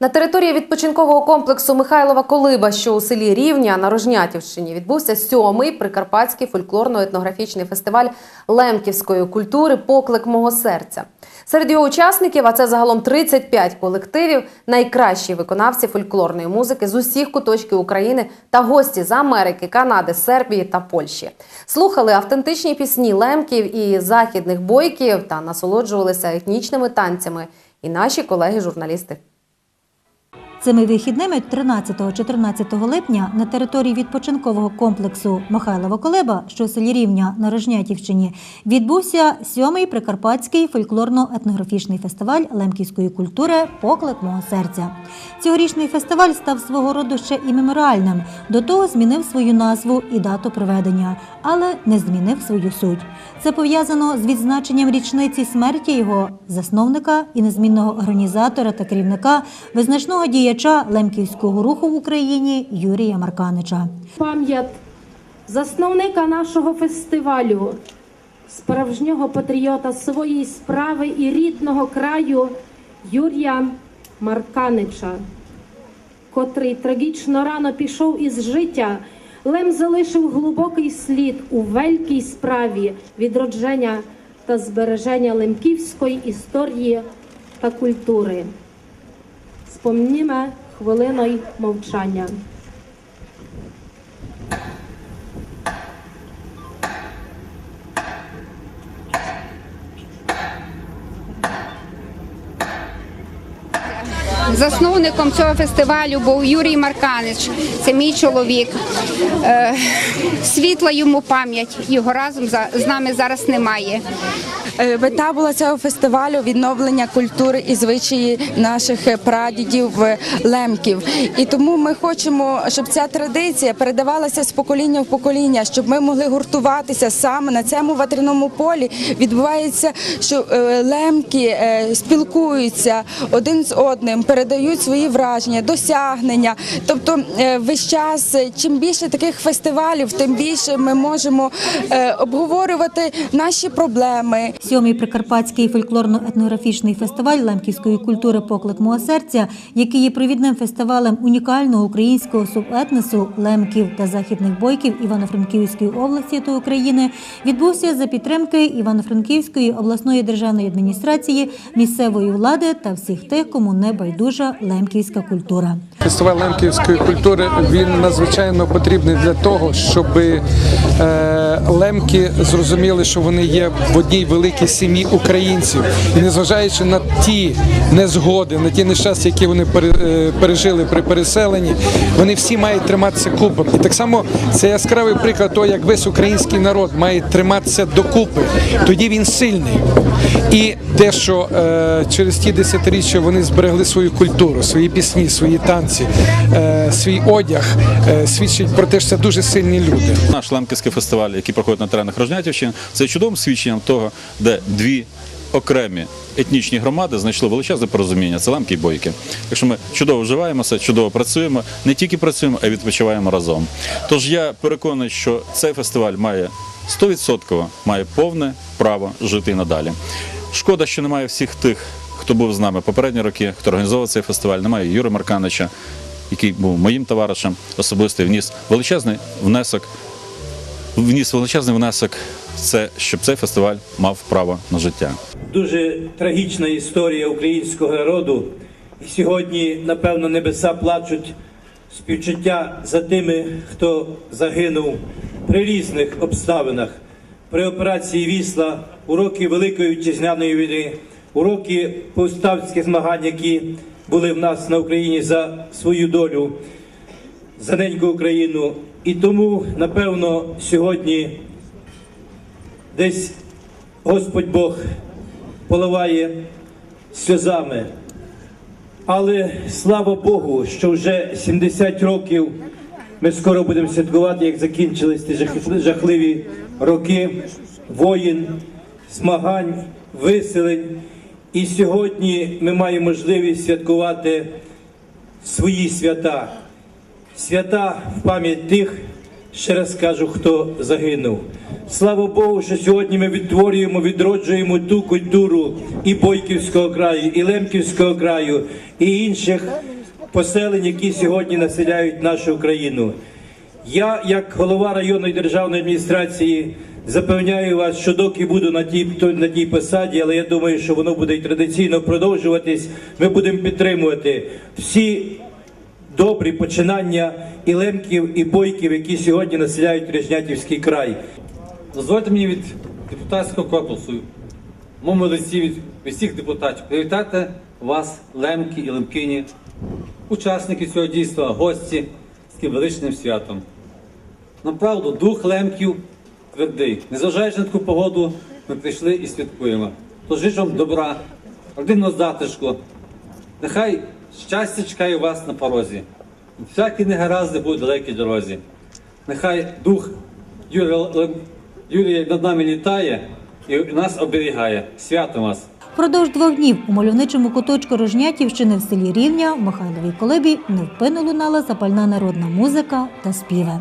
На території відпочинкового комплексу Михайлова Колиба, що у селі Рівня на Рожнятівщині, відбувся сьомий прикарпатський фольклорно-етнографічний фестиваль лемківської культури Поклик мого серця. Серед його учасників, а це загалом 35 колективів, найкращі виконавці фольклорної музики з усіх куточків України та гості з Америки, Канади, Сербії та Польщі. Слухали автентичні пісні лемків і західних бойків та насолоджувалися етнічними танцями. І наші колеги-журналісти. Цими вихідними 13-14 липня на території відпочинкового комплексу Михайлова Колеба, що у селі Рівня на Рожнятівщині, відбувся сьомий прикарпатський фольклорно-етнографічний фестиваль лемківської культури Поклик мого серця. Цьогорічний фестиваль став свого роду ще і меморіальним. До того змінив свою назву і дату проведення, але не змінив свою суть. Це пов'язано з відзначенням річниці смерті його засновника і незмінного організатора та керівника визначного діяча лемківського руху в Україні Юрія Марканича. Пам'ять засновника нашого фестивалю, справжнього патріота своєї справи і рідного краю Юрія Марканича, котрий трагічно рано пішов із життя. Лем залишив глибокий слід у великій справі відродження та збереження лемківської історії та культури. Спомнімо хвилиною мовчання. Засновником цього фестивалю був Юрій Марканич. Це мій чоловік. Е, Світла йому пам'ять. Його разом з нами зараз немає. Е, Мета була цього фестивалю відновлення культури і звичаї наших е, прадідів е, лемків. І тому ми хочемо, щоб ця традиція передавалася з покоління в покоління, щоб ми могли гуртуватися саме на цьому ватряному полі. Відбувається, що лемки спілкуються один з одним, передають свої враження, досягнення. Тобто, весь час, чим більше таких фестивалів, тим більше ми можемо обговорювати наші проблеми. Сьомий прикарпатський фольклорно-етнографічний фестиваль лемківської культури Поклик мого серця, який є провідним фестивалем унікального українського субетносу лемків та західних бойків Івано-Франківської області та України, відбувся за підтримки Івано-Франківської обласної державної адміністрації, місцевої влади та всіх тих, кому не байдужа лемківська культура. Фестиваль лемківської культури він надзвичайно потрібний для того, щоб е, лемки зрозуміли, що вони є в одній великій сім'ї українців, і незважаючи на ті незгоди, на ті нещастя, які вони е, пережили при переселенні, вони всі мають триматися купом. І так само це яскравий приклад того, як весь український народ має триматися докупи. Тоді він сильний. І те, що е, через ті десятиріччя вони зберегли свою культуру, свої пісні, свої танці, е, свій одяг, е, свідчить про те, що це дуже сильні люди. Наш лемківський фестиваль, який проходить на теренах Рожнятівщини, це чудовим свідченням того, де дві окремі етнічні громади знайшли величезне порозуміння. Це лемки і бойки. Якщо ми чудово вживаємося, чудово працюємо, не тільки працюємо, а й відпочиваємо разом. Тож я переконаний, що цей фестиваль має 100% має повне право жити і надалі. Шкода, що немає всіх тих, хто був з нами попередні роки, хто організовував цей фестиваль. Немає Юри Марканича, який був моїм товаришем особисто вніс величезний внесок вніс величезний внесок це, щоб цей фестиваль мав право на життя. Дуже трагічна історія українського народу. І сьогодні, напевно, небеса плачуть співчуття за тими, хто загинув при різних обставинах. При операції Вісла, у роки Великої Вітчизняної війни, у роки повставських змагань, які були в нас на Україні за свою долю, за неньку Україну. І тому, напевно, сьогодні десь Господь Бог поливає сльозами. Але слава Богу, що вже 70 років ми скоро будемо святкувати, як закінчились ті жахливі роки воїн, змагань, виселень. І сьогодні ми маємо можливість святкувати свої свята, свята в пам'ять тих, ще раз скажу, хто загинув. Слава Богу, що сьогодні ми відтворюємо, відроджуємо ту культуру і Бойківського краю, і Лемківського краю, і інших поселень, які сьогодні населяють нашу країну. Я, як голова районної державної адміністрації, запевняю вас, що доки буду на тій, на тій посаді, але я думаю, що воно буде і традиційно продовжуватись. Ми будемо підтримувати всі добрі починання і лемків, і бойків, які сьогодні населяють Режнятівський край. Дозвольте мені від депутатського корпусу, моєму лиці від всіх депутатів, привітати вас, лемки і лемкині, учасники цього дійства, гості з таким величним святом. Направду, дух лемків твердий. Незважаючи на таку погоду, ми прийшли і святкуємо. Тож вам добра, родинного затишку. Нехай щастя чекає вас на порозі. Всякі негаразди будуть далекій дорозі. Нехай дух Юрія, Юрія над нами літає і нас оберігає. Свято вас! Продовж двох днів у мальовничому куточку Рожнятівщини в селі Рівня в Михайловій Колебі невпинно лунала запальна народна музика та співи.